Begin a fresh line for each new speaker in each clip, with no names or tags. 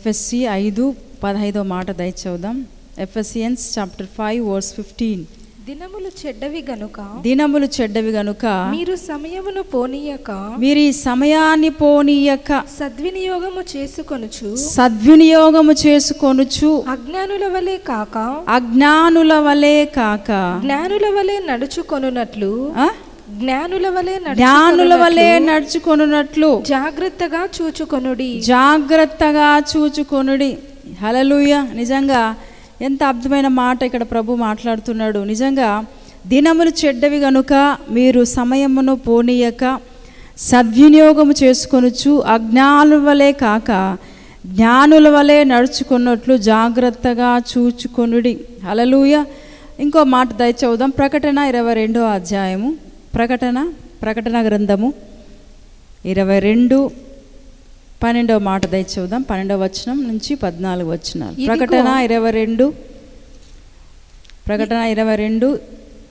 FSC ఐదు పదహైదో మాట దయచవుదాం Ephesians chapter five verse fifteen
దినములు చెడ్డవి గనుక
దినములు చెడ్డవి గనుక
మీరు సమయమును పోనీయక
మీరు ఈ సమయాన్ని పోనీయక
సద్వినియోగము చేసుకొనుచు
సద్వినియోగము చేసుకొనుచు
అజ్ఞానుల వలె కాక
అజ్ఞానుల వలె కాక
జ్ఞానుల వలె నడుచుకొనున్నట్లు? జ్ఞానుల వలె
జ్ఞానుల వలె
నడుచుకొనున్నట్లు. జాగ్రత్తగా చూచుకొనుడి.
జాగ్రత్తగా చూచుకొనుడి. హలలుయ నిజంగా ఎంత అద్భుతమైన మాట ఇక్కడ ప్రభు మాట్లాడుతున్నాడు. నిజంగా దినములు చెడ్డవి గనుక మీరు సమయమును పోనీయక సద్వినియోగము చేసుకొనుచు అజ్ఞానుల వలె కాక జ్ఞానుల వలె నడుచుకున్నట్లు జాగ్రత్తగా చూచుకొనుడి. హలలుయ ఇంకో మాట దయచవుదాం ప్రకటన ఇరవై రెండో అధ్యాయము. ప్రకటన ప్రకటన గ్రంథము ఇరవై రెండు పన్నెండవ మాట దయచూద్దాం పన్నెండవ వచనం నుంచి పద్నాలుగు వచనాలు. ప్రకటన ఇరవై రెండు ప్రకటన ఇరవై రెండు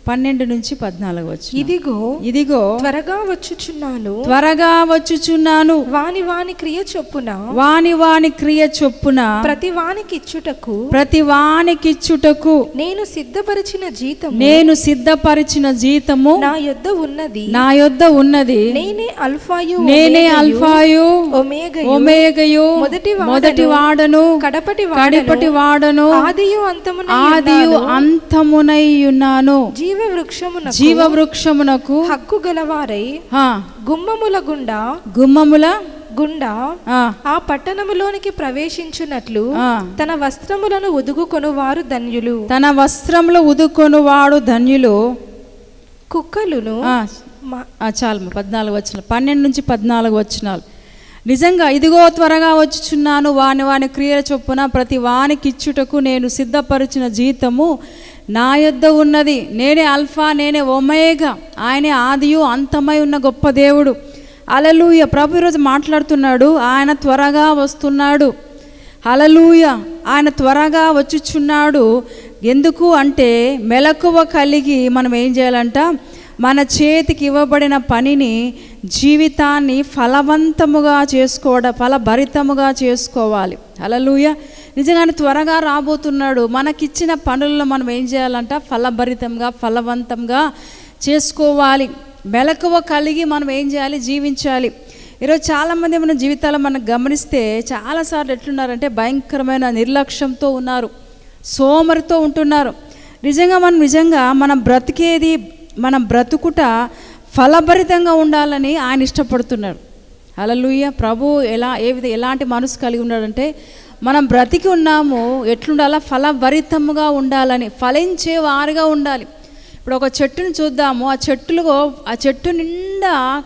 పన్నెండు నుంచి పద్నాలుగు వచ్చిన.
ఇదిగో
ఇదిగో
త్వరగా వచ్చుచున్నాను.
త్వరగా వచ్చుచున్నాను.
వాని వాని క్రియ చొప్పున
వాని వాని క్రియ చొప్పున
ప్రతి వానికి ఇచ్చుటకు
ప్రతి వానికిచ్చుటకు
నేను సిద్ధపరిచిన జీతం
నేను సిద్ధపరిచిన జీతము
నా యొద్ద ఉన్నది.
నా యొద్ద ఉన్నది.
నేనే అల్ఫాయు
నేనే అల్ఫాయు
ఒమేగయు,
ఒమేగయు
మొదటి
మొదటి వాడను
కడపటి
కడిపటి వాడను
ఆదియు అంతమున
ఆదియు అంతమునై ఉన్నాను.
జీవ వృక్షమున
జీవ వృక్షమునకు
హక్కు గలవారై గుమ్మముల గుండా
గుమ్మముల
గుండా
ఆ,
పట్టణములోనికి ప్రవేశించున్నట్లు. తన వస్త్రములను ఉదుగుకొను వారు ధన్యులు.
తన వస్త్రములు ఉదుకొను వాడు ధన్యులు.
కుక్కలును
చాలు పద్నాలుగు వచ్చిన పన్నెండు నుంచి పద్నాలుగు వచ్చినాలు నిజంగా ఇదిగో త్వరగా వచ్చుచున్నాను వాని వాని క్రియల చొప్పున ప్రతి వానికి ఇచ్చుటకు నేను సిద్ధపరిచిన జీతము నా యొద్ద ఉన్నది. నేనే అల్ఫా నేనే ఒమేగా. ఆయనే ఆదియు అంతమై ఉన్న గొప్ప దేవుడు. అలలుయ ప్రభు ఈరోజు మాట్లాడుతున్నాడు. ఆయన త్వరగా వస్తున్నాడు. అలలూయ ఆయన త్వరగా వచ్చుచున్నాడు. ఎందుకు అంటే మెలకువ కలిగి మనం ఏం చేయాలంట? మన చేతికి ఇవ్వబడిన పనిని జీవితాన్ని ఫలవంతముగా చేసుకోవడం ఫలభరితముగా చేసుకోవాలి. అలలుయ నిజంగానే త్వరగా రాబోతున్నాడు. మనకిచ్చిన పనుల్లో మనం ఏం చేయాలంట? ఫలభరితంగా ఫలవంతంగా చేసుకోవాలి. మెలకువ కలిగి మనం ఏం చేయాలి? జీవించాలి. ఈరోజు చాలామంది మన జీవితాలు మనం గమనిస్తే చాలాసార్లు ఎట్లున్నారంటే భయంకరమైన నిర్లక్ష్యంతో ఉన్నారు. సోమరితో ఉంటున్నారు. నిజంగా మనం నిజంగా మనం బ్రతికేది మనం బ్రతుకుట ఫలభరితంగా ఉండాలని ఆయన ఇష్టపడుతున్నాడు అలలుయ్య ప్రభు ఎలా ఏ విధ ఎలాంటి మనసు కలిగి ఉన్నాడంటే మనం బ్రతికి ఉన్నాము ఎట్లుండాలా? ఫలభరితముగా ఉండాలని ఫలించే వారుగా ఉండాలి. ఇప్పుడు ఒక చెట్టుని చూద్దాము. ఆ చెట్టులో ఆ చెట్టు నిండా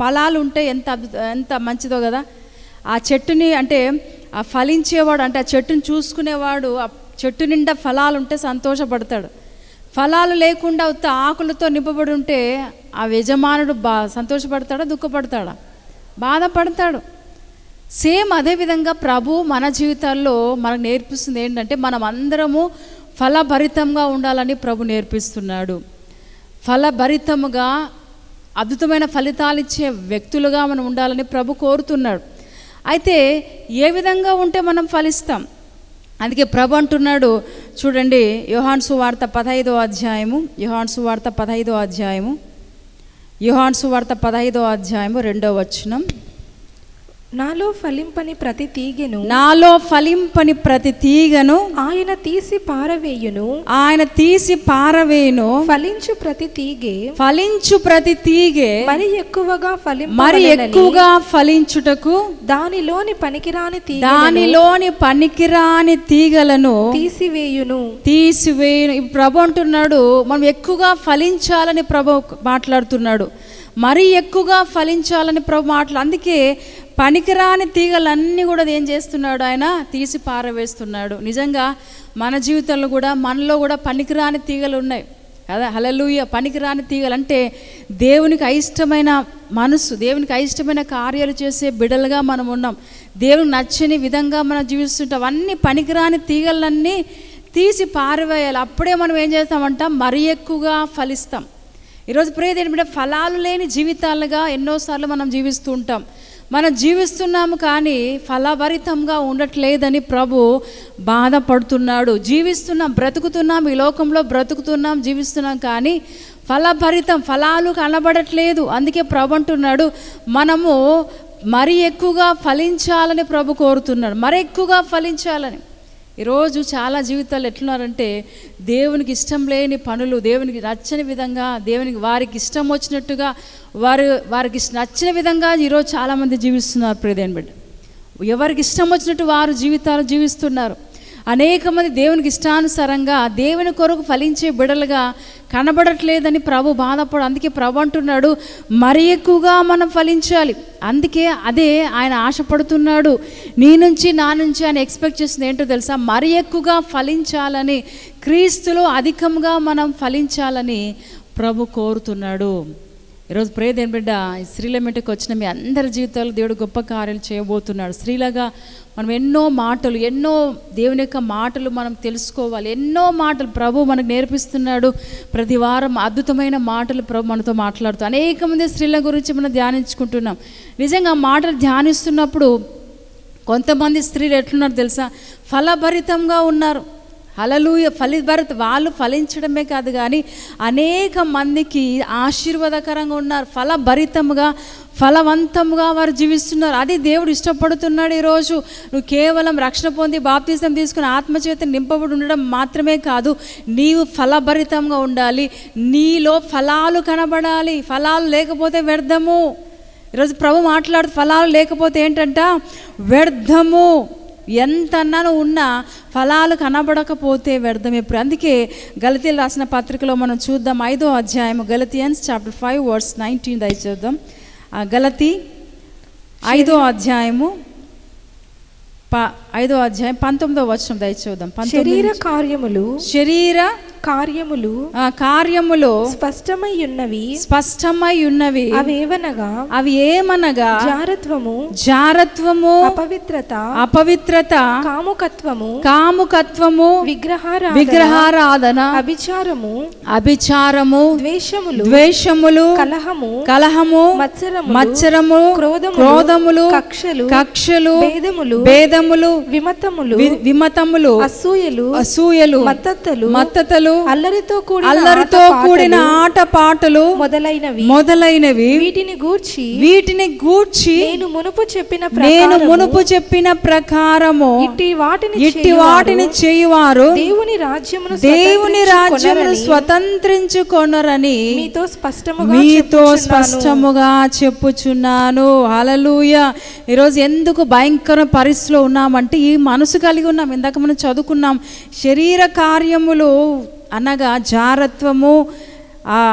ఫలాలు ఉంటే ఎంత అద్భుత ఎంత మంచిదో కదా? ఆ చెట్టుని అంటే ఆ ఫలించేవాడు అంటే ఆ చెట్టుని చూసుకునేవాడు ఆ చెట్టు నిండా ఫలాలు ఉంటే సంతోషపడతాడు. ఫలాలు లేకుండా ఉత్త ఆకులతో నింపబడి ఉంటే ఆ యజమానుడు బా సంతోషపడతాడా? దుఃఖపడతాడా? బాధపడతాడు. సేమ్ అదేవిధంగా ప్రభు మన జీవితాల్లో మనకు నేర్పిస్తుంది ఏంటంటే మనం అందరము ఫలభరితంగా ఉండాలని ప్రభు నేర్పిస్తున్నాడు. ఫలభరితముగా అద్భుతమైన ఫలితాలు ఇచ్చే వ్యక్తులుగా మనం ఉండాలని ప్రభు కోరుతున్నాడు. అయితే ఏ విధంగా ఉంటే మనం ఫలిస్తాం? అందుకే ప్రభు అంటున్నాడు చూడండి యుహాన్సు వార్త పదహైదో అధ్యాయము యుహాన్సు వార్త పదహైదో అధ్యాయము యుహాన్సు వార్త పదహైదో అధ్యాయము రెండో వచనం.
నాలో ఫలింపని ప్రతి తీగెను.
నాలో ఫలింపని ప్రతి తీగను.
ఆయన తీసి పారవేయును.
ఆయన తీసి పారవేయును.
ఫలించు ప్రతి తీగె.
ఫలించు ప్రతి తీగే.
మరి ఎక్కువగా
మరి
ఫలింపవలెనని
ఎక్కువగా ఫలించుటకు.
దానిలోని పనికిరాని తీగ
దానిలోని పనికిరాని తీగలను
తీసివేయును.
తీసివేయను. ప్రభు అంటున్నాడు మనం ఎక్కువగా ఫలించాలని ప్రభు మాట్లాడుతున్నాడు. మరీ ఎక్కువగా ఫలించాలని ప్రభు మాటలు అందుకే పనికిరాని తీగలన్నీ కూడా ఏం చేస్తున్నాడు ఆయన? తీసి పారవేస్తున్నాడు. నిజంగా మన జీవితంలో కూడా మనలో కూడా పనికిరాని తీగలు ఉన్నాయి. కదా? హలలుయ పనికిరాని తీగలు అంటే దేవునికి అయిష్టమైన మనసు దేవునికి అయిష్టమైన కార్యాలు చేసే బిడలుగా మనం ఉన్నాం. దేవునికి నచ్చని విధంగా మనం జీవిస్తుంటాం. అన్ని పనికిరాని తీగలన్నీ తీసి పారవేయాలి. అప్పుడే మనం ఏం చేస్తామంట? మరీ ఎక్కువగా ఫలిస్తాం. ఈరోజు ప్రేద ఏంటంటే ఫలాలు లేని జీవితాలుగా ఎన్నోసార్లు మనం జీవిస్తూ ఉంటాం. మనం జీవిస్తున్నాము కానీ ఫలభరితంగా ఉండట్లేదని ప్రభు బాధపడుతున్నాడు. జీవిస్తున్నాం బ్రతుకుతున్నాం ఈ లోకంలో బ్రతుకుతున్నాం జీవిస్తున్నాం కానీ ఫలభరితం ఫలాలు కనబడట్లేదు. అందుకే ప్రభు అంటున్నాడు మనము మరి ఎక్కువగా ఫలించాలని ప్రభు కోరుతున్నాడు. మరి ఎక్కువగా ఫలించాలని. ఈరోజు చాలా జీవితాలు ఎట్లున్నారంటే దేవునికి ఇష్టం లేని పనులు దేవునికి నచ్చని విధంగా దేవునికి వారికి ఇష్టం వచ్చినట్టుగా వారు వారికి నచ్చిన విధంగా ఈరోజు చాలామంది జీవిస్తున్నారు ప్రియదేని బిడ్డ. ఎవరికి ఇష్టం వచ్చినట్టు వారు జీవితాలు జీవిస్తున్నారు. అనేక మంది దేవునికి ఇష్టానుసారంగా దేవుని కొరకు ఫలించే బిడలుగా కనబడట్లేదని ప్రభు బాధపడు అందుకే ప్రభు అంటున్నాడు మరి ఎక్కువగా మనం ఫలించాలి. అందుకే అదే ఆయన ఆశపడుతున్నాడు. నీ నుంచి నా నుంచి ఆయన ఎక్స్పెక్ట్ చేస్తుంది ఏంటో తెలుసా? మరి ఎక్కువగా ఫలించాలని క్రీస్తులో అధికంగా మనం ఫలించాలని ప్రభు కోరుతున్నాడు. ఈరోజు ప్రేదేని బిడ్డ ఈ స్త్రీల మీటకు వచ్చిన మీ అందరి జీవితాలు దేవుడు గొప్ప కార్యాలు చేయబోతున్నాడు. స్త్రీలాగా మనం ఎన్నో మాటలు ఎన్నో దేవుని యొక్క మాటలు మనం తెలుసుకోవాలి. ఎన్నో మాటలు ప్రభు మనకు నేర్పిస్తున్నాడు. ప్రతి వారం అద్భుతమైన మాటలు ప్రభు మనతో మాట్లాడుతూ అనేక మంది స్త్రీల గురించి మనం ధ్యానించుకుంటున్నాం. నిజంగా మాటలు ధ్యానిస్తున్నప్పుడు కొంతమంది స్త్రీలు ఎట్లున్నారు తెలుసా? ఫలభరితంగా ఉన్నారు. హలలుయ ఫలిభరిత వాళ్ళు ఫలించడమే కాదు కానీ అనేక మందికి ఆశీర్వాదకరంగా ఉన్నారు. ఫలభరితముగా ఫలవంతముగా వారు జీవిస్తున్నారు. అది దేవుడు ఇష్టపడుతున్నాడు ఈరోజు. నువ్వు కేవలం రక్షణ పొంది బాప్తీసం తీసుకుని ఆత్మచేత నింపబడి ఉండడం మాత్రమే కాదు నీవు ఫలభరితంగా ఉండాలి. నీలో ఫలాలు కనబడాలి. ఫలాలు లేకపోతే వ్యర్థము. ఈరోజు ప్రభు మాట్లాడు ఫలాలు లేకపోతే ఏంటంట? వ్యర్థము. ఎంత అన్నాను ఉన్నా ఫలాలు కనబడకపోతే వ్యర్థం ఎప్పుడు అందుకే గలతీలు రాసిన పత్రికలో మనం చూద్దాం ఐదో అధ్యాయం Galatians chapter five verse nineteen దయ చూద్దాం ఆ గలతి ఐదో అధ్యాయము ప ఐదో అధ్యాయం పంతొమ్మిదో వచనం దయ చూద్దాం పంతొమ్మిది
శరీర. కార్యములు
శరీర
కార్యములు
ఆ, కార్యములో
స్పష్టమై ఉన్నవి.
స్పష్టమై ఉన్నవి.
అవేవనగా?
అవి ఏమనగా?
జారత్వము
జారత్వము
అపవిత్రత
అపవిత్రత
కాముకత్వము
కాముకత్వము
విగ్రహారాధన
విగ్రహారాధన
అభిచారము
అభిచారము
ద్వేషములు
ద్వేషములు
కలహము
కలహము
మత్సరములు
మత్సరము
క్రోధములు
క్రోధములు
కక్షలు
కక్షలు
భేదములు
భేదములు
విమతములు
విమతములు
అసూయలు
అసూయలు
మత్తతలు
మత్తతలు
అల్లరితో కూడిన
అల్లరితో కూడిన ఆటపాటలు
మొదలైనవి.
మొదలైనవి.
వీటిని గూర్చి
వీటిని గూర్చి
నేను మునుపు చెప్పిన
నేను మునుపు చెప్పిన ప్రకారము
ఇట్టి వాటిని
ఇట్టి వాటిని చేయువారు
దేవుని రాజ్యమును
దేవుని రాజ్యమును
స్వతంత్రించుకొనరని మీతో స్పష్టముగా
మీతో
చెప్పుచున్నాను.
స్పష్టముగా చెప్పుచున్నాను. హలలుయ ఈరోజు ఎందుకు భయంకర పరిస్థితిలో ఉన్నామంటే ఈ మనసు కలిగి ఉన్నాం. ఇందాక మనం చదువుకున్నాం. శరీర కార్యములు అనగా జారత్వము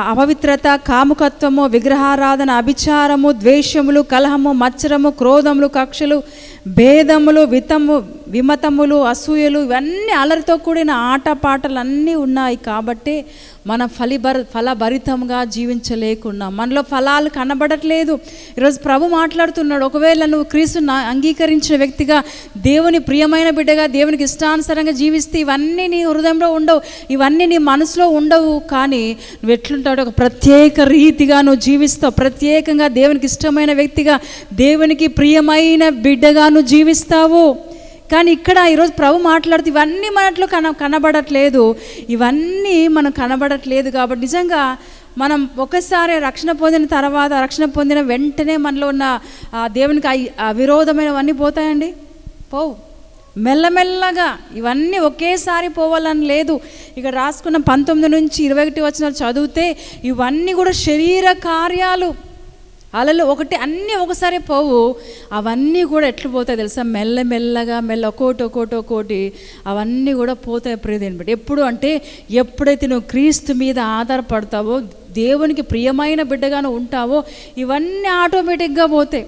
అపవిత్రత కాముకత్వము విగ్రహారాధన అభిచారము ద్వేషములు కలహము మచ్చరము క్రోధములు కక్షలు భేదములు వితము విమతములు అసూయలు ఇవన్నీ అలరితో కూడిన ఆటపాటలన్నీ ఉన్నాయి కాబట్టి మనం ఫలిభర ఫలభరితంగా జీవించలేకున్నాం. మనలో ఫలాలు కనబడట్లేదు. ఈరోజు ప్రభు మాట్లాడుతున్నాడు ఒకవేళ నువ్వు క్రీస్తుని అంగీకరించిన వ్యక్తిగా దేవుని ప్రియమైన బిడ్డగా దేవునికి ఇష్టానుసారంగా జీవిస్తే ఇవన్నీ నీ హృదయంలో ఉండవు ఇవన్నీ నీ మనసులో ఉండవు. కానీ నువ్వు ఎట్లుంటాడు ఒక ప్రత్యేక రీతిగా నువ్వు జీవిస్తావు. ప్రత్యేకంగా దేవునికి ఇష్టమైన వ్యక్తిగా దేవునికి ప్రియమైన బిడ్డగా నువ్వు జీవిస్తావు. కానీ ఇక్కడ ఈరోజు ప్రభు మాట్లాడుతూ ఇవన్నీ మనట్లో కన కనబడట్లేదు. ఇవన్నీ మనం కనబడట్లేదు కాబట్టి నిజంగా మనం ఒకసారి రక్షణ పొందిన తర్వాత రక్షణ పొందిన వెంటనే మనలో ఉన్న ఆ దేవునికి విరోధమైనవన్నీ పోతాయండి? పోవు. మెల్లమెల్లగా ఇవన్నీ ఒకేసారి పోవాలని లేదు. ఇక్కడ రాసుకున్న పంతొమ్మిది నుంచి ఇరవై ఒకటి వచ్చిన చదివితే ఇవన్నీ కూడా శరీర కార్యాలు. అలలు ఒకటి అన్నీ ఒకసారి పోవు. అవన్నీ కూడా ఎట్లు పోతాయి తెలుసా? మెల్లమెల్లగా మెల్ల ఒక్కోటి ఒక్కోటి ఒక్కోటి అవన్నీ కూడా పోతాయి ప్రియదేని బట్టి. ఎప్పుడు అంటే ఎప్పుడైతే నువ్వు క్రీస్తు మీద ఆధారపడతావో దేవునికి ప్రియమైన బిడ్డగాను ఉంటావో ఇవన్నీ ఆటోమేటిక్గా పోతాయి.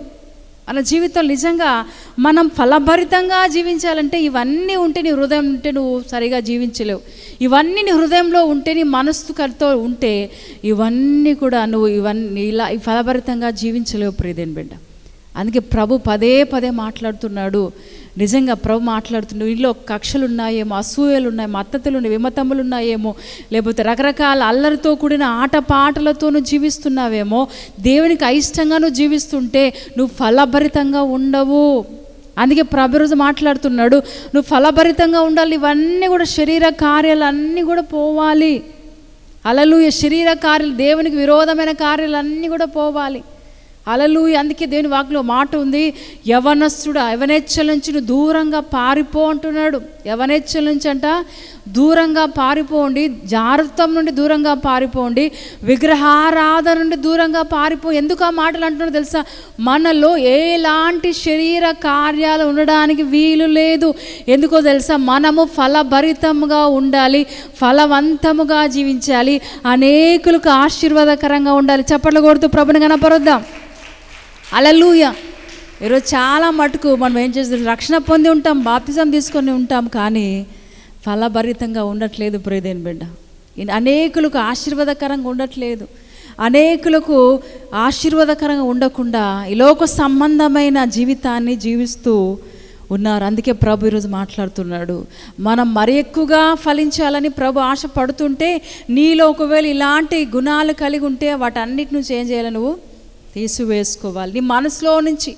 మన జీవితం నిజంగా మనం ఫలభరితంగా జీవించాలంటే ఇవన్నీ ఉంటే నీ హృదయం ఉంటే నువ్వు సరిగా జీవించలేవు. ఇవన్నీ నీ హృదయంలో ఉంటే నీ మనస్సు కలితో ఉంటే ఇవన్నీ కూడా నువ్వు ఇవన్నీ ఇలా ఫలభరితంగా జీవించలేవు ప్రియదేని బిడ్డ. అందుకే ప్రభు పదే పదే మాట్లాడుతున్నాడు. నిజంగా ప్రభు మాట్లాడుతుండే ఇంట్లో కక్షలు ఉన్నాయేమో అసూయలు ఉన్నాయి మత్తతులు ఉన్నాయి విమతములు ఉన్నాయేమో లేకపోతే రకరకాల అల్లరితో కూడిన ఆట నువ్వు జీవిస్తున్నావేమో దేవునికి అయిష్టంగా నువ్వు జీవిస్తుంటే నువ్వు ఫలభరితంగా ఉండవు. అందుకే ప్రభు రోజు మాట్లాడుతున్నాడు నువ్వు ఫలభరితంగా ఉండాలి ఇవన్నీ కూడా శరీర కార్యాలు అన్నీ కూడా పోవాలి. అలలుయ శరీర కార్యాలు దేవునికి విరోధమైన కార్యాలన్నీ కూడా పోవాలి. అలలుయ అందుకే దేవుని వాక్లో మాట ఉంది యవనస్తుడా యవనేచ్చల నుంచి నువ్వు దూరంగా పారిపో అంటున్నాడు. యవనేచ్చల నుంచి అంట దూరంగా పారిపోండి జాగ్రత్తం నుండి దూరంగా పారిపోండి విగ్రహారాధన నుండి దూరంగా పారిపో. ఎందుకు ఆ మాటలు అంటున్నాడు తెలుసా? మనలో ఎలాంటి శరీర కార్యాలు ఉండడానికి వీలు లేదు. ఎందుకో తెలుసా? మనము ఫలభరితముగా ఉండాలి ఫలవంతముగా జీవించాలి అనేకులకు ఆశీర్వాదకరంగా ఉండాలి. చప్పట్లు కొడుతూ ప్రభుని కనపరుద్దాం అలలుయ ఈరోజు చాలా మటుకు మనం ఏం చేస్తాం? రక్షణ పొంది ఉంటాం బాప్తిజం తీసుకొని ఉంటాం కానీ ఫలభరితంగా ఉండట్లేదు ప్రియదేని బిడ్డ. అనేకులకు ఆశీర్వాదకరంగా ఉండట్లేదు. అనేకులకు ఆశీర్వాదకరంగా ఉండకుండా ఈ లోక సంబంధమైన జీవితాన్ని జీవిస్తూ ఉన్నారు. అందుకే ప్రభు ఈరోజు మాట్లాడుతున్నాడు. మనం మరి ఎక్కువగా ఫలించాలని ప్రభు ఆశ పడుతుంటే నీలో ఒకవేళ ఇలాంటి గుణాలు కలిగి ఉంటే వాటన్నిటి చేంజ్ ఏం చేయాలి నువ్వు? తీసివేసుకోవాలి. నీ మనసులో నుంచి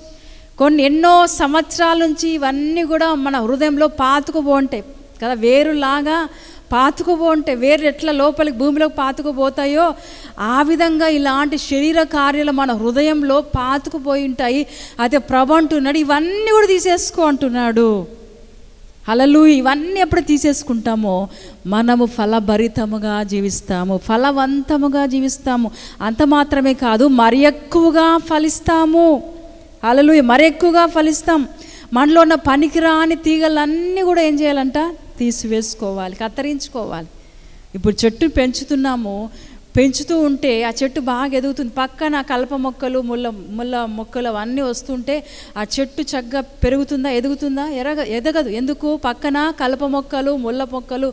కొన్ని ఎన్నో సంవత్సరాల నుంచి ఇవన్నీ కూడా మన హృదయంలో పాతుకుపోంటాయి కదా వేరులాగా పాతుకుపోంటాయి వేరు ఎట్లా లోపలికి భూమిలోకి పాతుకుపోతాయో ఆ విధంగా ఇలాంటి శరీర కార్యాలు మన హృదయంలో పాతుకుపోయి ఉంటాయి. అయితే ప్రభు అంటున్నాడు ఇవన్నీ కూడా తీసేసుకో అంటున్నాడు. అలలు ఇవన్నీ ఎప్పుడు తీసేసుకుంటామో మనము ఫలభరితముగా జీవిస్తాము ఫలవంతముగా జీవిస్తాము. అంత మాత్రమే కాదు మరి ఎక్కువగా ఫలిస్తాము. అలలు మరి ఎక్కువగా ఫలిస్తాం. మనలో ఉన్న పనికిరాని తీగలన్నీ కూడా ఏం చేయాలంట? తీసివేసుకోవాలి కత్తిరించుకోవాలి. ఇప్పుడు చెట్టు పెంచుతున్నాము పెంచుతూ ఉంటే ఆ చెట్టు బాగా ఎదుగుతుంది. పక్కన కలప మొక్కలు ముళ్ళ ముళ్ళ మొక్కలు అవన్నీ వస్తుంటే ఆ చెట్టు చక్కగా పెరుగుతుందా ఎదుగుతుందా? ఎరగ ఎదగదు. ఎందుకు? పక్కన కలప మొక్కలు ముళ్ళ మొక్కలు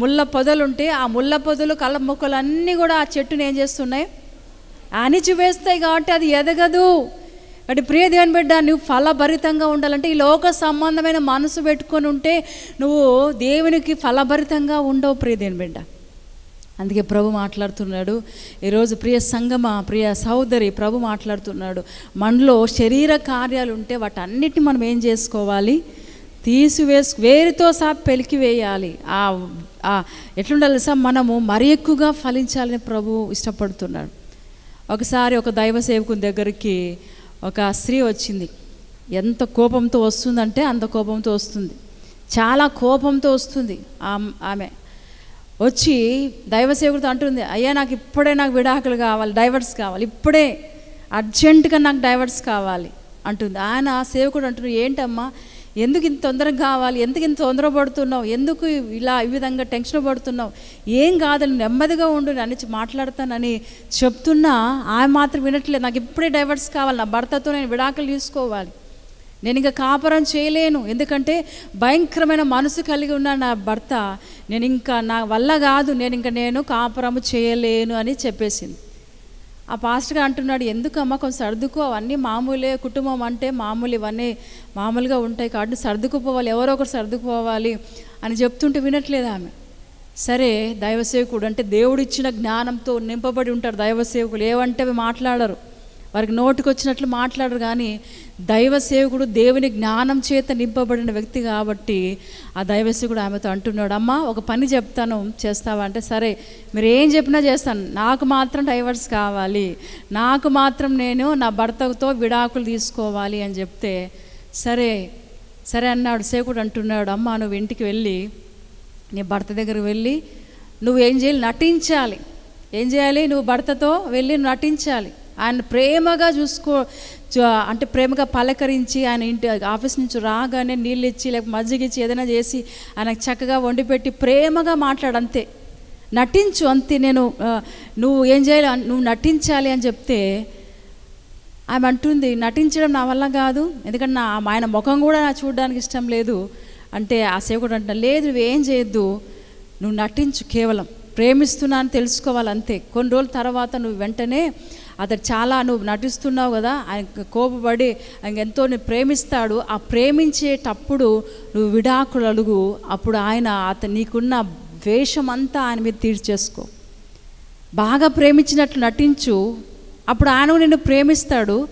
ముళ్ళ పొదలు ఉంటే ఆ ముళ్ళ పొదలు కలప మొక్కలు అన్నీ కూడా ఆ చెట్టుని ఏం చేస్తున్నాయి? అణిచివేస్తాయి కాబట్టి అది ఎదగదు. అంటే ప్రియ దేవుని బిడ్డ నువ్వు ఫలభరితంగా ఉండాలంటే ఈ లోక సంబంధమైన మనసు పెట్టుకొని ఉంటే నువ్వు దేవునికి ఫలభరితంగా ఉండవు ప్రియ దేవుని బిడ్డ. అందుకే ప్రభు మాట్లాడుతున్నాడు. ఈరోజు ప్రియ సంగమ ప్రియ సహోదరి ప్రభు మాట్లాడుతున్నాడు. మనలో శరీర కార్యాలు ఉంటే వాటన్నిటిని మనం ఏం చేసుకోవాలి? తీసివేసు వేరుతో సహా పెలికి వేయాలి ఆ ఎట్లుండాలి సార్ మనము మరి ఎక్కువగా ఫలించాలని ప్రభు ఇష్టపడుతున్నాడు. ఒకసారి ఒక దైవ సేవకుని దగ్గరికి ఒక స్త్రీ వచ్చింది. ఎంత కోపంతో వస్తుందంటే అంత కోపంతో వస్తుంది. చాలా కోపంతో వస్తుంది. ఆమె వచ్చి దైవసేవకుడితో అంటుంది అయ్యా నాకు ఇప్పుడే నాకు విడాకులు కావాలి డైవర్స్ కావాలి ఇప్పుడే అర్జెంటుగా నాకు డైవర్స్ కావాలి అంటుంది. ఆయన సేవకుడు అంటున్నాడు ఏంటమ్మా ఎందుకు ఇంత తొందరగా కావాలి ఎందుకు ఇంత తొందరపడుతున్నావు ఎందుకు ఇలా ఈ విధంగా టెన్షన్ పడుతున్నావు ఏం కాదు నెమ్మదిగా ఉండు అని మాట్లాడతానని చెప్తున్నా ఆయన మాత్రం వినట్లేదు నాకు ఇప్పుడే డైవర్స్ కావాలి నా భర్తతో నేను విడాకులు తీసుకోవాలి నేను ఇంకా కాపురం చేయలేను. ఎందుకంటే భయంకరమైన మనసు కలిగి ఉన్న నా భర్త నేను ఇంకా నా వల్ల కాదు నేను ఇంకా నేను కాపురము చేయలేను అని చెప్పేసింది. ఆ పాస్టర్గా అంటున్నాడు ఎందుకమ్మా కొంచెం సర్దుకో అవన్నీ మామూలే కుటుంబం అంటే మామూలు ఇవన్నీ మామూలుగా ఉంటాయి కాబట్టి సర్దుకుపోవాలి ఎవరో ఒకరు సర్దుకుపోవాలి అని చెప్తుంటే వినట్లేదు ఆమె. సరే దైవసేవకుడు అంటే దేవుడిచ్చిన జ్ఞానంతో నింపబడి ఉంటారు దైవసేవకులు ఏవంటే అవి మాట్లాడరు. వారికి నోటికి వచ్చినట్లు మాట్లాడరు కానీ దైవ సేవకుడు దేవుని జ్ఞానం చేత నింపబడిన వ్యక్తి కాబట్టి ఆ దైవ సేవకుడు ఆమెతో అంటున్నాడు అమ్మా ఒక పని చెప్తాను చేస్తావా? అంటే సరే మీరు ఏం చెప్పినా చేస్తాను. నాకు మాత్రం డైవర్స్ కావాలి. నాకు మాత్రం నేను నా భర్తతో విడాకులు తీసుకోవాలి అని చెప్తే సరే సరే అన్నాడు. సేవకుడు అంటున్నాడు అమ్మా నువ్వు ఇంటికి వెళ్ళి నీ భర్త దగ్గర వెళ్ళి నువ్వు ఏం చేయాలి? నటించాలి. ఏం చేయాలి? నువ్వు భర్తతో వెళ్ళి నటించాలి. ఆయన ప్రేమగా చూసుకో అంటే ప్రేమగా పలకరించి ఆయన ఇంటి ఆఫీస్ నుంచి రాగానే నీళ్ళు ఇచ్చి లేకపోతే మజ్జిగ ఇచ్చి ఏదైనా చేసి ఆయనకు చక్కగా వండి పెట్టి ప్రేమగా మాట్లాడంతే నటించు అంతే. నేను నువ్వు ఏం చేయాలి నువ్వు నటించాలి అని చెప్తే ఆమె అంటుంది నటించడం నా వల్ల కాదు ఎందుకంటే నా ఆయన ముఖం కూడా నా చూడడానికి ఇష్టం లేదు. అంటే ఆ సేవకుడు అంట లేదు నువ్వేం చేయొద్దు నువ్వు నటించు కేవలం. ప్రేమిస్తున్నా అని తెలుసుకోవాలి అంతే. కొన్ని రోజుల తర్వాత నువ్వు వెంటనే అతడు చాలా నువ్వు నటిస్తున్నావు కదా ఆయన కోపపడి ఆయన ఎంతో ప్రేమిస్తాడు. ఆ ప్రేమించేటప్పుడు నువ్వు విడాకులు అడుగు అప్పుడు ఆయన అతను నీకున్న ద్వేషం అంతా ఆయన మీద తీర్చేసుకో బాగా ప్రేమించినట్లు నటించు అప్పుడు ఆయన నిన్ను ప్రేమిస్తాడు.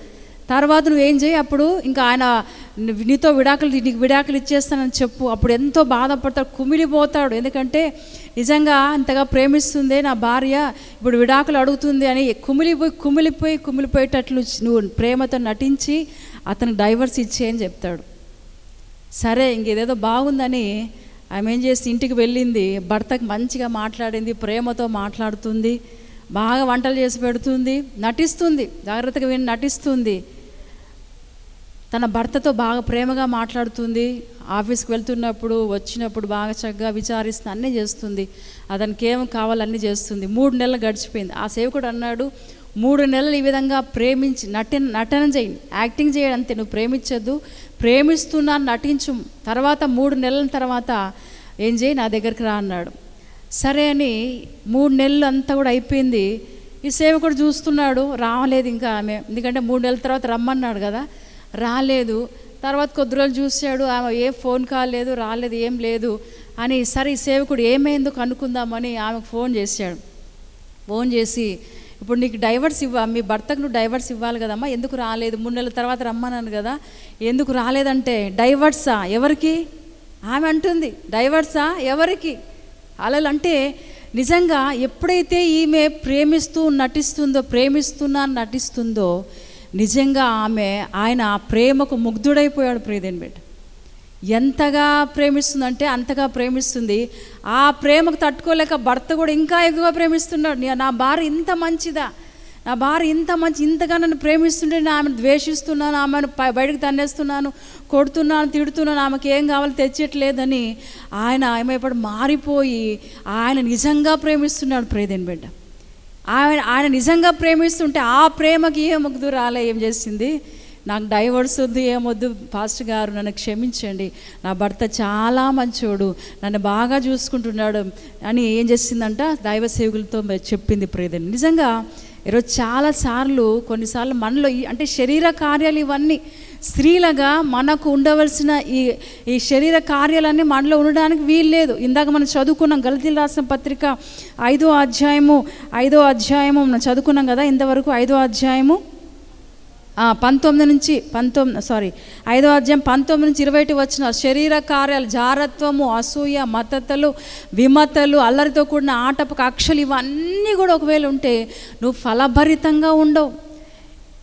తర్వాత నువ్వేం చేయి? అప్పుడు ఇంకా ఆయన నీతో విడాకులు నీకు విడాకులు ఇచ్చేస్తానని చెప్పు. అప్పుడు ఎంతో బాధపడతాడు కుమిలిపోతాడు. ఎందుకంటే నిజంగా అంతగా ప్రేమిస్తుందే నా భార్య. ఇప్పుడు విడాకులు అడుగుతుంది అని కుమిలిపోయి కుమిలిపోయి కుమిలిపోయేటట్లు నువ్వు ప్రేమతో నటించి అతనికి డైవర్స్ ఇచ్చేయని చెప్తాడు. సరే ఇంకేదేదో బాగుందని ఆమె ఏం చేసి ఇంటికి వెళ్ళింది. భర్తకి మంచిగా మాట్లాడింది ప్రేమతో మాట్లాడుతుంది బాగా వంటలు చేసి పెడుతుంది నటిస్తుంది. జాగ్రత్తగా విని నటిస్తుంది. తన భర్తతో బాగా ప్రేమగా మాట్లాడుతుంది ఆఫీస్కి వెళ్తున్నప్పుడు వచ్చినప్పుడు బాగా చక్కగా విచారిస్తుంది అన్నీ చేస్తుంది. అతనికి ఏం కావాలన్నీ చేస్తుంది. మూడు నెలలు గడిచిపోయింది. ఆ సేవకుడు అన్నాడు మూడు నెలలు ఈ విధంగా ప్రేమించి నటన నటన చేయి. యాక్టింగ్ చేయడం అంతే నువ్వు ప్రేమించద్దు. ప్రేమిస్తున్నాను నటించు. తర్వాత మూడు నెలల తర్వాత ఏం చేయి నా దగ్గరికి రా అన్నాడు. సరే అని మూడు నెలలు అంతా కూడా అయిపోయింది. ఈ సేవకుడు చూస్తున్నాడు రావలేదు ఇంకా ఆమె. ఎందుకంటే మూడు నెలల తర్వాత రమ్మన్నాడు కదా. రాలేదు. తర్వాత కొద్ది రోజులు చూశాడు ఆమె ఏ ఫోన్ కాల్ లేదు రాలేదు ఏం లేదు అని సరే ఈ సేవకుడు ఏమైందో కనుక్కుందామని ఆమెకు ఫోన్ చేశాడు. ఫోన్ చేసి ఇప్పుడు నీకు డైవర్స్ ఇవ్వ మీ భర్తకు నువ్వు డైవర్స్ ఇవ్వాలి కదమ్మా ఎందుకు రాలేదు? మూడు నెలల తర్వాత రమ్మన్నాను కదా ఎందుకు రాలేదంటే డైవర్సా ఎవరికి? ఆమె అంటుంది డైవర్సా ఎవరికి? అలా అంటే నిజంగా ఎప్పుడైతే ఈమె ప్రేమిస్తూ నటిస్తుందో ప్రేమిస్తున్నా నటిస్తుందో నిజంగా ఆమె ఆయన ఆ ప్రేమకు ముగ్ధుడైపోయాడు ప్రియదేని బిడ్డ. ఎంతగా ప్రేమిస్తుందంటే అంతగా ప్రేమిస్తుంది. ఆ ప్రేమకు తట్టుకోలేక భర్త కూడా ఇంకా ఎక్కువగా ప్రేమిస్తున్నాడు. నా భార్య ఇంత మంచిదా? నా భార్య ఇంత మంచి ఇంతగా నన్ను ప్రేమిస్తుంటే నేను ఆమెను ద్వేషిస్తున్నాను ఆమెను బయటకు తన్నేస్తున్నాను కొడుతున్నాను తిడుతున్నాను ఆమెకి ఏం కావాలో తెచ్చట్లేదని ఆయన ఏమైపోయి మారిపోయి ఆయన నిజంగా ప్రేమిస్తున్నాడు ప్రేదేని బిడ్డ. ఆయన ఆయన నిజంగా ప్రేమిస్తుంటే ఆ ప్రేమకి ఏ ముగ్ధు రాలే ఏం చేసింది? నాకు డైవర్స్ వద్దు ఏమొద్దు పాస్టర్ గారు నన్ను క్షమించండి. నా భర్త చాలా మంచోడు నన్ను బాగా చూసుకుంటున్నాడు అని ఏం చేసిందంట? దైవ సేవకులతో చెప్పింది ప్రేదని నిజంగా ఈరోజు చాలాసార్లు కొన్నిసార్లు మనలో అంటే శరీర కార్యాలు ఇవన్నీ స్త్రీలుగా మనకు ఉండవలసిన ఈ ఈ శరీర కార్యాలన్నీ మనలో ఉండడానికి వీలు లేదు. ఇందాక మనం చదువుకున్నాం గలతీలు రాసిన పత్రిక ఐదో అధ్యాయము ఐదో అధ్యాయము మనం చదువుకున్నాం కదా ఇంతవరకు ఐదో అధ్యాయము పంతొమ్మిది నుంచి పంతొమ్మిది సారీ ఐదో అధ్యాయం పంతొమ్మిది నుంచి ఇరవై వచ్చిన శరీర కార్యాలు జారత్వము అసూయ మతతలు విమతలు అల్లరితో కూడిన ఆటపు కక్షలు ఇవన్నీ కూడా ఒకవేళ ఉంటే నువ్వు ఫలభరితంగా ఉండవు.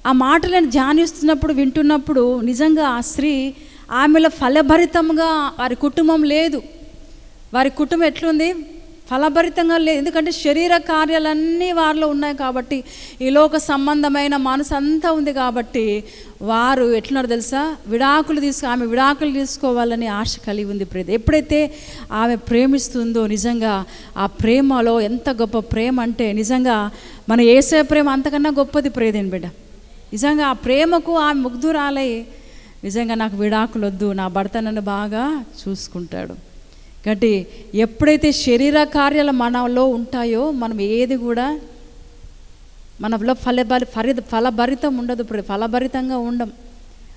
ఆ మాటలను ధ్యానిస్తున్నప్పుడు వింటున్నప్పుడు నిజంగా ఆ స్త్రీ ఆమెలో ఫలభరితంగా వారి కుటుంబం లేదు. వారి కుటుంబం ఎట్లుంది? ఫలభరితంగా లేదు. ఎందుకంటే శరీర కార్యాలన్నీ వారిలో ఉన్నాయి కాబట్టి ఈ లోక సంబంధమైన మనసు అంతా ఉంది కాబట్టి వారు ఎట్లున్నారు తెలుసా? విడాకులు తీసుకు ఆమె విడాకులు తీసుకోవాలని ఆశ కలిగి ఉంది ప్రేత ఎప్పుడైతే ఆమె ప్రేమిస్తుందో నిజంగా ఆ ప్రేమలో ఎంత గొప్ప ప్రేమ అంటే నిజంగా మన ఏసే ప్రేమ అంతకన్నా గొప్పది ప్రేదేని బిడ్డ? నిజంగా ఆ ప్రేమకు ఆమె ముగ్ధురాలై నిజంగా నాకు విడాకులు వద్దు నా భర్త నన్ను బాగా చూసుకుంటాడు. కాబట్టి ఎప్పుడైతే శరీర కార్యాలు మనలో ఉంటాయో మనం ఏది కూడా మనలో ఫలభరి ఫరి ఫలభరితం ఉండదు ఫలభరితంగా ఉండం.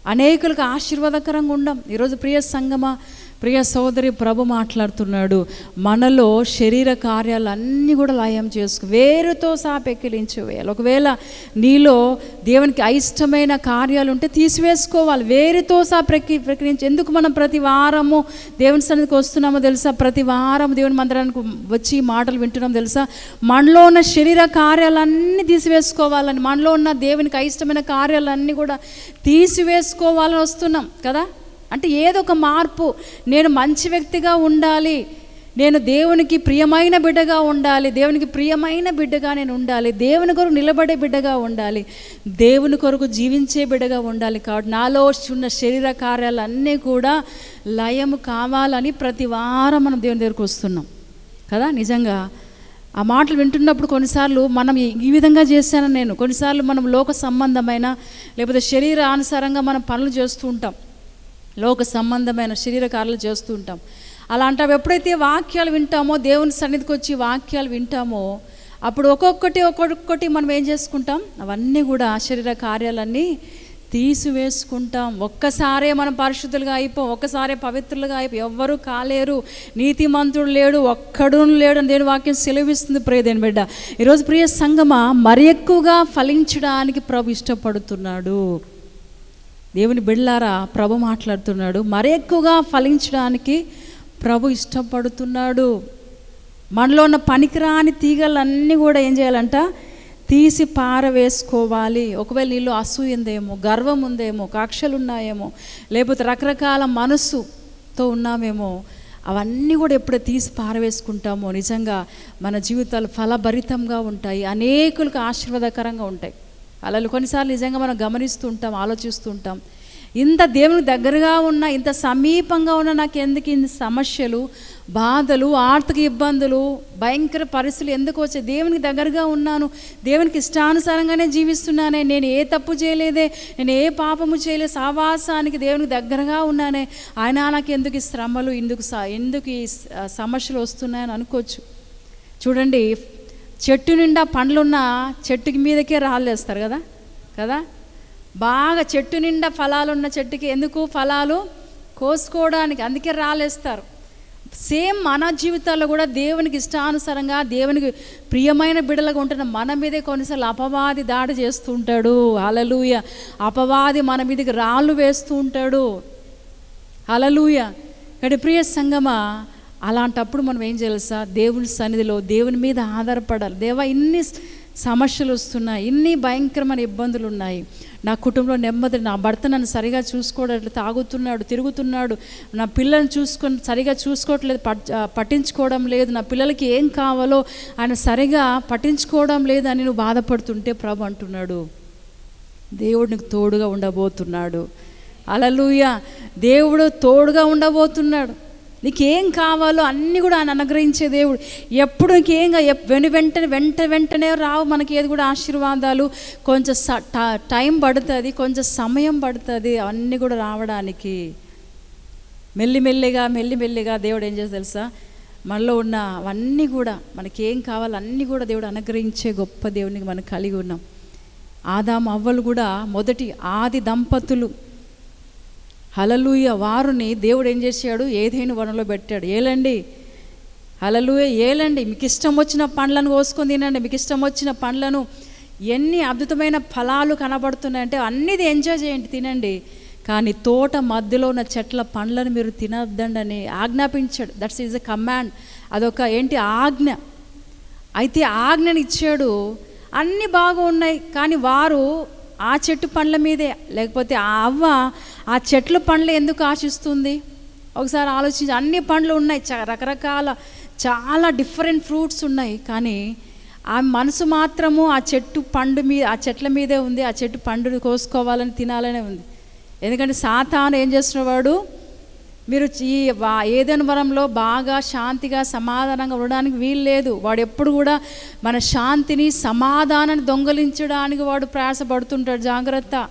అనేకులకు ఆశీర్వాదకరంగా ఉండం. ఈరోజు ప్రియ సంగమ ప్రియ సోదరి ప్రభు మాట్లాడుతున్నాడు. మనలో శరీర కార్యాలన్నీ కూడా లయం చేసుకు వేరుతో సహా వేయాలి ఒకవేళ నీలో దేవునికి అయిష్టమైన కార్యాలు ఉంటే తీసివేసుకోవాలి. వేరుతో సహా ప్రక్రి ప్రక్రించి ఎందుకు మనం ప్రతి వారము దేవుని సన్నిధికి వస్తున్నామో తెలుసా? ప్రతి వారం దేవుని మందిరానికి వచ్చి మాటలు వింటున్నాం తెలుసా? మనలో ఉన్న శరీర కార్యాలన్నీ తీసివేసుకోవాలని మనలో ఉన్న దేవునికి అయిష్టమైన కార్యాలన్నీ కూడా తీసివేసుకోవాలని వస్తున్నాం కదా? అంటే ఏదో ఒక మార్పు నేను మంచి వ్యక్తిగా ఉండాలి నేను దేవునికి ప్రియమైన బిడ్డగా ఉండాలి దేవునికి ప్రియమైన బిడ్డగా నేను ఉండాలి దేవుని కొరకు నిలబడే బిడ్డగా ఉండాలి దేవుని కొరకు జీవించే బిడ్డగా ఉండాలి కాబట్టి నాలో ఉన్న శరీర కార్యాలన్నీ కూడా లయము కావాలని ప్రతి వారం మనం దేవుని దగ్గరకు వస్తున్నాం. కదా? నిజంగా ఆ మాటలు వింటున్నప్పుడు కొన్నిసార్లు మనం ఈ- ఈ విధంగా చేశాను నేను కొన్నిసార్లు మనం లోక సంబంధమైన లేకపోతే శరీరానుసారంగా మనం పనులు చేస్తూ ఉంటాం. లోక సంబంధమైన శరీర కార్యాలు చేస్తూ ఉంటాం. అలాంటి ఎప్పుడైతే వాక్యాలు వింటామో దేవుని సన్నిధికి వచ్చి వాక్యాలు వింటామో అప్పుడు ఒక్కొక్కటి ఒక్కొక్కటి మనం ఏం చేసుకుంటాం? అవన్నీ కూడా శరీర కార్యాలన్నీ తీసివేసుకుంటాం. ఒక్కసారే మనం పరిశుద్ధులుగా అయిపోం ఒక్కసారే పవిత్రులుగా అయిపో. ఎవ్వరూ కాలేరు నీతిమంతుడు లేడు ఒక్కడు లేడు అని దేని వాక్యం సెలవిస్తుంది. ప్రియ దేని బిడ్డ ఈరోజు ప్రియ సంగమ మరి ఎక్కువగా ఫలించడానికి ప్రభు ఇష్టపడుతున్నాడు. దేవుని బిళ్ళారా ప్రభు మాట్లాడుతున్నాడు. మరి ఎక్కువగా ఫలించడానికి ప్రభు ఇష్టపడుతున్నాడు. మనలో ఉన్న పనికిరాని తీగలన్నీ కూడా ఏం చేయాలంట? తీసి పారవేసుకోవాలి. ఒకవేళ నీళ్ళు అసూయిందేమో గర్వం ఉందేమో కక్షలు ఉన్నాయేమో లేకపోతే రకరకాల మనస్సుతో ఉన్నామేమో అవన్నీ కూడా ఎప్పుడో తీసి పారవేసుకుంటామో నిజంగా మన జీవితాలు ఫలభరితంగా ఉంటాయి. అనేకులకు ఆశీర్వాదకరంగా ఉంటాయి. అలా కొన్నిసార్లు నిజంగా మనం గమనిస్తూ ఉంటాం ఆలోచిస్తూ ఉంటాం ఇంత దేవునికి దగ్గరగా ఉన్న ఇంత సమీపంగా ఉన్న నాకు ఎందుకు ఇన్ని సమస్యలు బాధలు ఆర్థిక ఇబ్బందులు భయంకర పరిస్థితులు ఎందుకు వచ్చాయి? దేవునికి దగ్గరగా ఉన్నాను దేవునికి ఇష్టానుసారంగానే జీవిస్తున్నానే నేను ఏ తప్పు చేయలేదే నేను ఏ పాపము చేయలేదు సావాసానికి దేవునికి దగ్గరగా ఉన్నానే. ఆయన నాకు ఎందుకు ఈ శ్రమలు ఎందుకు ఎందుకు ఈ సమస్యలు వస్తున్నాయని అనుకోవచ్చు. చూడండి చెట్టు నిండా పండ్లున్న చెట్టుకి మీదకే రాళ్ళు వేస్తారు కదా? కదా? బాగా చెట్టు నిండా ఫలాలు ఉన్న చెట్టుకి ఎందుకు ఫలాలు? కోసుకోవడానికి అందుకే రాళ్ళేస్తారు సేమ్ మన జీవితాల్లో కూడా దేవునికి ఇష్టానుసారంగా దేవునికి ప్రియమైన బిడలుగా ఉంటున్న మన మీదే కొన్నిసార్లు అపవాది దాడి చేస్తూ ఉంటాడు అలలుయ అపవాది మన మీదకి రాళ్ళు వేస్తూ ఉంటాడు అలలుయ కానీ ప్రియ సంగమా అలాంటప్పుడు మనం ఏం చేయాలి దేవుని సన్నిధిలో దేవుని మీద ఆధారపడాలి. దేవా ఇన్ని సమస్యలు వస్తున్నాయి ఇన్ని భయంకరమైన ఇబ్బందులు ఉన్నాయి. నా కుటుంబంలో నెమ్మది నా భర్త నన్ను సరిగా చూసుకోవట్లేదు తాగుతున్నాడు తిరుగుతున్నాడు. నా పిల్లల్ని చూసుకొని సరిగా చూసుకోవట్లేదు పట్- పట్టించుకోవడం లేదు. నా పిల్లలకి ఏం కావాలో ఆయన సరిగా పట్టించుకోవడం లేదు అని నువ్వు బాధపడుతుంటే ప్రభు అంటున్నాడు. దేవుడు నీకు తోడుగా ఉండబోతున్నాడు. అలలుయ దేవుడు తోడుగా ఉండబోతున్నాడు. నీకేం కావాలో అన్నీ కూడా ఆయన అనుగ్రహించే దేవుడు. ఎప్పుడు నీకేం వెను వెంటనే వెంట వెంటనే రావు మనకి ఏది కూడా ఆశీర్వాదాలు. కొంచెం స- టైం పడుతుంది కొంచెం సమయం పడుతుంది అవన్నీ కూడా రావడానికి. మెల్లిమెల్లిగా మెల్లిమెల్లిగా దేవుడు ఏం చేసి తెలుసా? మనలో ఉన్న అవన్నీ కూడా మనకేం కావాలో అన్నీ కూడా దేవుడు అనుగ్రహించే గొప్ప దేవునికి మనం కలిగి ఉన్నాం. ఆదాం అవ్వలు కూడా మొదటి ఆది దంపతులు. హలలుయ వారుని దేవుడు ఏం చేశాడు? ఏదైనా వనంలో పెట్టాడు. ఏలండి? హలలుయ ఏలండి? మీకు ఇష్టం వచ్చిన పండ్లను కోసుకొని తినండి. మీకు ఇష్టం వచ్చిన పండ్లను ఎన్ని అద్భుతమైన ఫలాలు కనబడుతున్నాయంటే అన్నిది ఎంజాయ్ చేయండి తినండి. కానీ తోట మధ్యలో ఉన్న చెట్ల పండ్లను మీరు తినద్దండి అని ఆజ్ఞాపించాడు. దట్స్ ఈజ్ అ కమాండ్ అదొక ఏంటి? ఆజ్ఞ. అయితే ఆజ్ఞని ఇచ్చాడు. అన్నీ బాగున్నాయి. కానీ వారు ఆ చెట్టు పండ్ల మీదే లేకపోతే ఆ అవ్వ ఆ చెట్ల పండ్లు ఎందుకు ఆశిస్తుంది? ఒకసారి ఆలోచించి అన్ని పండ్లు ఉన్నాయి రకరకాల చాలా డిఫరెంట్ ఫ్రూట్స్ ఉన్నాయి కానీ ఆ మనసు మాత్రము ఆ చెట్టు పండు మీద ఆ చెట్ల మీదే ఉంది ఆ చెట్టు పండును కోసుకోవాలని తినాలనే ఉంది. ఎందుకంటే సాతాను ఏం చేస్తున్నవాడు మీరు ఈ ఏదైనా వరంలో బాగా శాంతిగా సమాధానంగా ఉండడానికి వీలు లేదు. వాడు ఎప్పుడు కూడా మన శాంతిని సమాధానాన్ని దొంగలించడానికి వాడు ప్రయాసపడుతుంటాడు. జాగ్రత్త.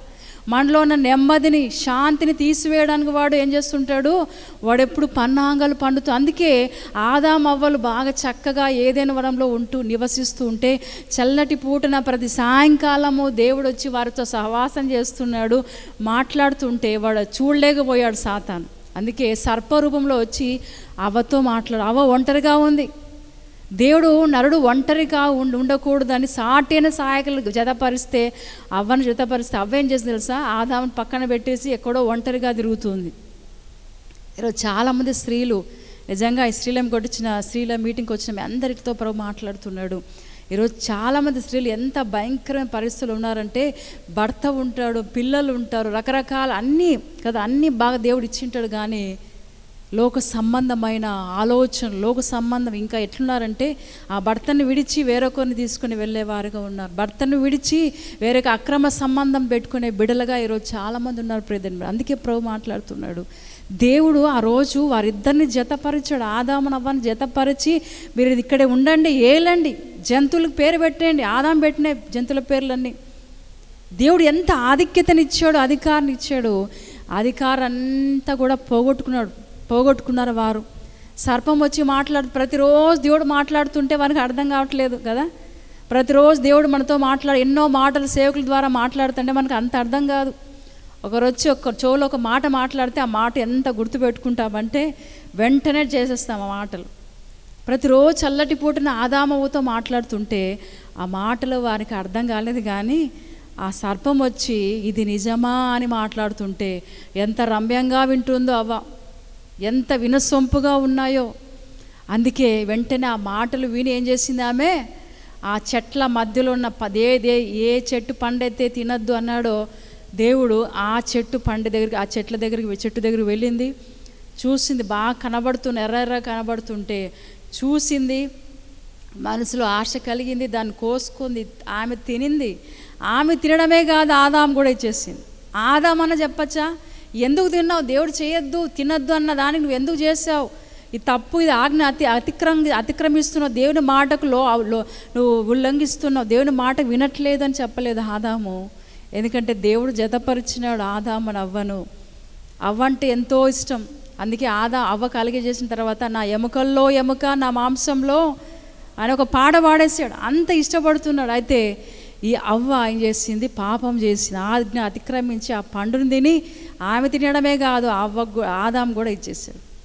మనలో ఉన్న నెమ్మదిని శాంతిని తీసివేయడానికి వాడు ఏం చేస్తుంటాడు? వాడు ఎప్పుడు పన్నాంగాలు పండుతూ అందుకే ఆదామవ్వలు బాగా చక్కగా ఏదైనా వరంలో ఉంటూ నివసిస్తూ ఉంటే చల్లటి పూటన ప్రతి సాయంకాలము దేవుడు వచ్చి వారితో సహవాసం చేస్తున్నాడు మాట్లాడుతుంటే వాడు చూడలేకపోయాడు సాతాను. అందుకే సర్పరూపంలో వచ్చి అవతో మాట్లాడు అవ ఒంటరిగా ఉంది. దేవుడు నరుడు ఒంటరిగా ఉండ ఉండకూడదని సాటైన సహాయకులు జతపరిస్తే అవ్వను జతపరిస్తే అవ్వ ఏం చేసి తెలుసా? ఆదాముని పక్కన పెట్టేసి ఎక్కడో ఒంటరిగా తిరుగుతుంది. ఈరోజు చాలామంది స్త్రీలు నిజంగా ఈ స్త్రీలం కొట్టించిన స్త్రీల మీటింగ్కి వచ్చిన అందరితో ప్రభు మాట్లాడుతున్నాడు. ఈరోజు చాలామంది స్త్రీలు ఎంత భయంకరమైన పరిస్థితులు ఉన్నారంటే భర్త ఉంటాడు పిల్లలు ఉంటారు రకరకాల అన్నీ కదా అన్నీ బాగా దేవుడు ఇచ్చింటాడు కానీ లోక సంబంధమైన ఆలోచన లోక సంబంధం ఇంకా ఎట్లున్నారంటే ఆ భర్తను విడిచి వేరొకరిని తీసుకుని వెళ్ళేవారుగా ఉన్నారు. భర్తను విడిచి వేరొక అక్రమ సంబంధం పెట్టుకునే బిడలుగా ఈరోజు చాలామంది ఉన్నారు ప్రేదని అందుకే ప్రభు మాట్లాడుతున్నాడు. దేవుడు ఆ రోజు వారిద్దరిని జతపరిచాడు. ఆదామనవ్వని జతపరిచి మీరు ఇక్కడే ఉండండి ఏలండి జంతువులకు పేరు పెట్టండి ఆదాం పెట్టిన జంతువుల పేర్లన్నీ. దేవుడు ఎంత ఆధిక్యతనిచ్చాడు అధికారాన్ని ఇచ్చాడు అధికారం అంతా కూడా పోగొట్టుకున్నాడు. పోగొట్టుకున్నారు వారు. సర్పం వచ్చి మాట్లాడు ప్రతిరోజు దేవుడు మాట్లాడుతుంటే వారికి అర్థం కావట్లేదు కదా? ప్రతిరోజు దేవుడు మనతో మాట్లాడు ఎన్నో మాటలు సేవకుల ద్వారా మాట్లాడుతుంటే మనకు అంత అర్థం కాదు. ఒకరు వచ్చి ఒక చెవులో ఒక మాట మాట్లాడితే ఆ మాట ఎంత గుర్తుపెట్టుకుంటామంటే వెంటనే చేసేస్తాం ఆ మాటలు. ప్రతిరోజు చల్లటి పూటన ఆదామవుతో మాట్లాడుతుంటే ఆ మాటలు వారికి అర్థం కాలేదు కానీ ఆ సర్పం వచ్చి ఇది నిజమా అని మాట్లాడుతుంటే ఎంత రమ్యంగా వింటుందో అవ్వ. ఎంత వినసొంపుగా ఉన్నాయో. అందుకే వెంటనే ఆ మాటలు విని ఏం చేసింది ఆమె? ఆ చెట్ల మధ్యలో ఉన్న పదేదే ఏ చెట్టు పండైతే తినద్దు అన్నాడో దేవుడు ఆ చెట్టు పండు దగ్గరికి ఆ చెట్ల దగ్గరికి చెట్టు దగ్గరికి వెళ్ళింది. చూసింది బాగా కనబడుతున్న ఎర్ర ఎర్ర కనబడుతుంటే చూసింది మనసులో ఆశ కలిగింది దాన్ని కోసుకుంది ఆమె తినింది. ఆమె తినడమే కాదు ఆదాం కూడా ఇచ్చేసింది. ఆదాం అన్న చెప్పచ్చా? ఎందుకు తిన్నావు? దేవుడు చేయొద్దు తినొద్దు అన్న దానికి నువ్వు ఎందుకు చేసావు ఈ తప్పు ఇది ఆజ్ఞ అతి అతిక్రమ అతిక్రమిస్తున్నావు దేవుని మాటకు లో నువ్వు ఉల్లంఘిస్తున్నావు. దేవుని మాట వినట్లేదని చెప్పలేదు ఆదాము. ఎందుకంటే దేవుడు జతపరిచినాడు ఆదామని అవ్వను. అవ్వ అంటే ఎంతో ఇష్టం. అందుకే ఆదా అవ్వ కలిగి చేసిన తర్వాత నా ఎముకల్లో ఎముక నా మాంసంలో అని ఒక పాట పాడేసాడు. అంత ఇష్టపడుతున్నాడు. అయితే ఈ అవ్వ ఏం చేసింది? పాపం చేసింది. ఆజ్ఞ అతిక్రమించి ఆ పండుని తిని ఆమె తినడమే కాదు అవ్వ ఆదాం కూడా ఇచ్చేసాడు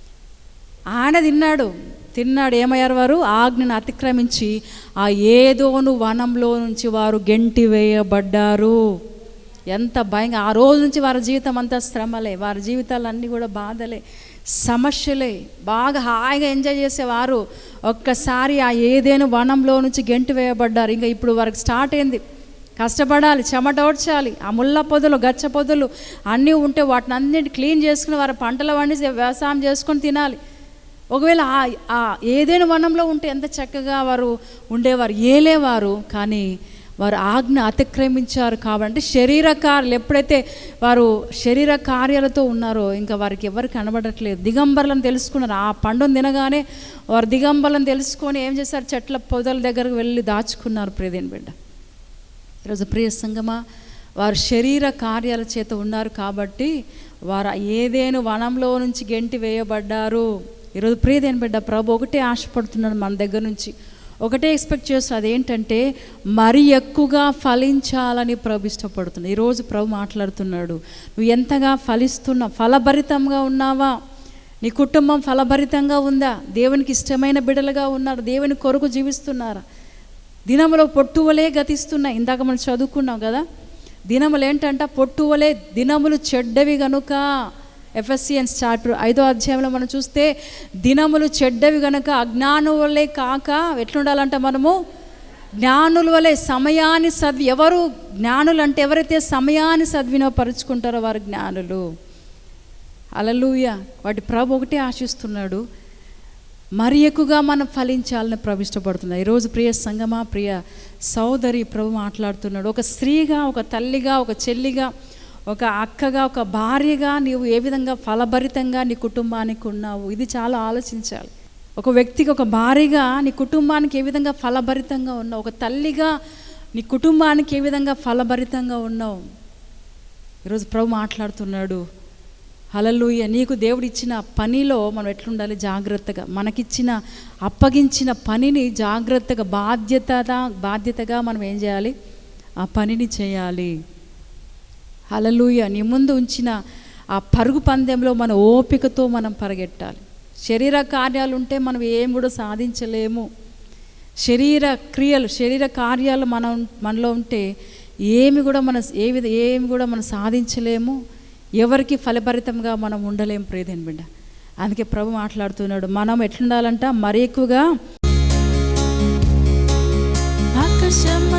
ఆయన తిన్నాడు. తిన్నాడు ఏమయ్యారు వారు? ఆజ్ఞను అతిక్రమించి ఆ ఏదోను వనంలో నుంచి వారు గెంటి వేయబడ్డారు. ఎంత భయంగా ఆ రోజు నుంచి వారి జీవితం అంతా శ్రమలే వారి జీవితాలన్నీ కూడా బాధలే సమస్యలే బాగా హాయిగా ఎంజాయ్ చేసేవారు. ఒక్కసారి ఆ ఏదేను వనంలో నుంచి గెంటి వేయబడ్డారు. ఇంకా ఇప్పుడు వారికి స్టార్ట్ అయింది. కష్టపడాలి చెమటోడ్చాలి ఆ ముళ్ళ పొదలు గచ్చ పొదలు అన్నీ ఉంటే వాటిని అన్నింటి క్లీన్ చేసుకుని వారి పంటలు పండించి వ్యవసాయం చేసుకొని తినాలి. ఒకవేళ ఆ ఏదైనా వనంలో ఉంటే ఎంత చక్కగా వారు ఉండేవారు ఏలేవారు కానీ వారు ఆజ్ఞ అతిక్రమించారు కాబట్టి శరీర కార్యాలు ఎప్పుడైతే వారు శరీర కార్యాలతో ఉన్నారో ఇంకా వారికి ఎవరు కనబడట్లేదు. దిగంబర్లను తెలుసుకున్నారు. ఆ పండును తినగానే వారు దిగంబర్లను తెలుసుకొని ఏం చేశారు? చెట్ల పొదల దగ్గరకు వెళ్ళి దాచుకున్నారు. ప్రేదేని బిడ్డ. ఈరోజు ప్రియ సంగమా వారు శరీర కార్యాల చేత ఉన్నారు కాబట్టి వారు ఏదేను వనంలో నుంచి గెంటి వేయబడ్డారు. ఈరోజు ప్రియదేని బిడ్డ ప్రభు ఒకటే ఆశపడుతున్నాడు మన దగ్గర నుంచి. ఒకటే ఎక్స్పెక్ట్ చేస్తుంది అదేంటంటే మరి ఎక్కువగా ఫలించాలని ప్రభు ఇష్టపడుతున్నాడు. ఈరోజు ప్రభు మాట్లాడుతున్నాడు. నువ్వు ఎంతగా ఫలిస్తున్నావు ఫలభరితంగా ఉన్నావా? నీ కుటుంబం ఫలభరితంగా ఉందా? దేవునికి ఇష్టమైన బిడలుగా ఉన్నారు? దేవుని కొరకు జీవిస్తున్నారా? దినములో పొట్టువలే గతిస్తున్నాయి ఇందాక మనం చదువుకున్నాం కదా దినములు ఏంటంట? పొట్టువలే దినములు చెడ్డవి గనుక. ఎఫ్ఎస్సిఎన్స్ చాప్టర్ ఐదో అధ్యాయంలో మనం చూస్తే దినములు చెడ్డవి గనుక అజ్ఞానులే కాక ఎట్లుండాలంట మనము? జ్ఞానుల వలె సమయాన్ని సద్వి ఎవరు జ్ఞానులు అంటే ఎవరైతే సమయాన్ని సద్వినపరుచుకుంటారో వారు జ్ఞానులు. అలలుయ వాటి ప్రభు ఒకటే ఆశిస్తున్నాడు మరి ఎక్కువగా మనం ఫలించాలని ప్రవిష్టపడుతున్నాం. ఈరోజు ప్రియ సంగమా ప్రియ సోదరి ప్రభు మాట్లాడుతున్నాడు. ఒక స్త్రీగా ఒక తల్లిగా ఒక చెల్లిగా ఒక అక్కగా ఒక భార్యగా నీవు ఏ విధంగా ఫలభరితంగా నీ కుటుంబానికి ఉన్నావు? ఇది చాలా ఆలోచించాలి. ఒక వ్యక్తికి ఒక భార్యగా నీ కుటుంబానికి ఏ విధంగా ఫలభరితంగా ఉన్నావు? ఒక తల్లిగా నీ కుటుంబానికి ఏ విధంగా ఫలభరితంగా ఉన్నావు? ఈరోజు ప్రభు మాట్లాడుతున్నాడు. హలలుయ నీకు దేవుడిచ్చిన పనిలో మనం ఎట్లుండాలి? జాగ్రత్తగా. మనకిచ్చిన అప్పగించిన పనిని జాగ్రత్తగా బాధ్యత బాధ్యతగా మనం ఏం చేయాలి? ఆ పనిని చేయాలి. హలలుయ నీ ముందు ఉంచిన ఆ పరుగు పందెంలో మన ఓపికతో మనం పరిగెట్టాలి. శరీర కార్యాలు ఉంటే మనం ఏం కూడా సాధించలేము. శరీర క్రియలు శరీర కార్యాలు మనం మనలో ఉంటే ఏమి కూడా మన ఏ విధ ఏమి కూడా మనం సాధించలేము. ఎవరికి ఫలభరితంగా మనం ఉండలేం ప్రేదేని బిడ్డ. అందుకే ప్రభు మాట్లాడుతున్నాడు మనం ఎట్లుండాలంట? మరి ఎక్కువగా
ఆకాశం